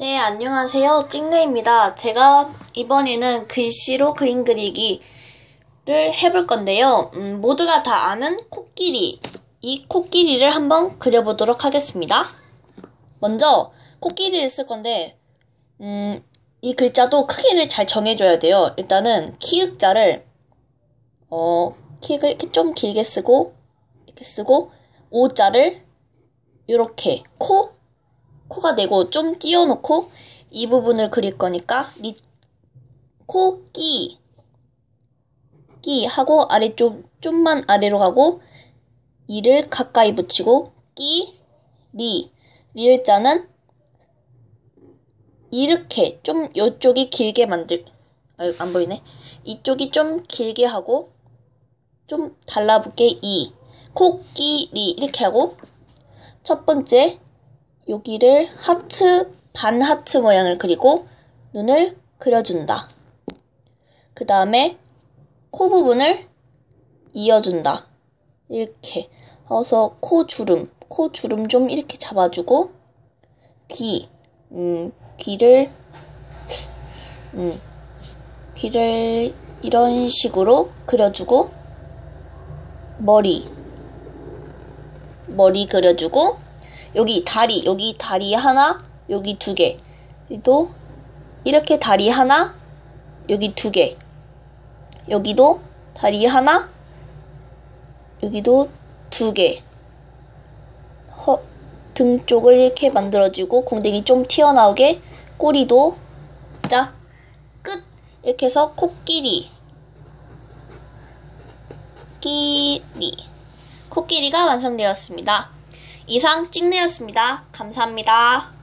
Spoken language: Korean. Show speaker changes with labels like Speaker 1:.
Speaker 1: 네, 안녕하세요. 찡레입니다. 제가 이번에는 글씨로 그림 그리기를 해볼 건데요. 음, 모두가 다 아는 코끼리. 이 코끼리를 한번 그려보도록 하겠습니다. 먼저 코끼리를 쓸 건데, 음, 이 글자도 크기를 잘 정해줘야 돼요. 일단은 키읔자를, 어, 키읔을 이렇게 좀 길게 쓰고, 이렇게 쓰고, 오자를 이렇게 코 코가 되고 좀 띄워놓고 이 부분을 그릴 거니까 리, 코, 끼, 끼 하고 아래쪽 좀만 아래로 가고 이를 가까이 붙이고 끼, 리, 리을 자는 이렇게 좀 이쪽이 길게 만들 아, 안 보이네. 이쪽이 좀 길게 하고 좀 달라붙게 이. 코끼리 이렇게 하고 첫 번째 여기를 하트, 반 하트 모양을 그리고 눈을 그려준다. 그 다음에 코 부분을 이어준다. 이렇게. 해서 코 주름, 코 주름 좀 이렇게 잡아주고, 귀, 음, 귀를, 음, 귀를 이런 식으로 그려주고, 머리, 머리 그려주고, 여기 다리, 여기 다리 하나, 여기 두 개. 여기도 이렇게 다리 하나, 여기 두 개. 여기도 다리 하나, 여기도 두 개. 허, 등 쪽을 이렇게 만들어주고 궁뎅이 좀 튀어나오게 꼬리도 자, 끝! 이렇게 해서 코끼리 끼리 코끼리가 완성되었습니다. 이상 찍네였습니다. 감사합니다.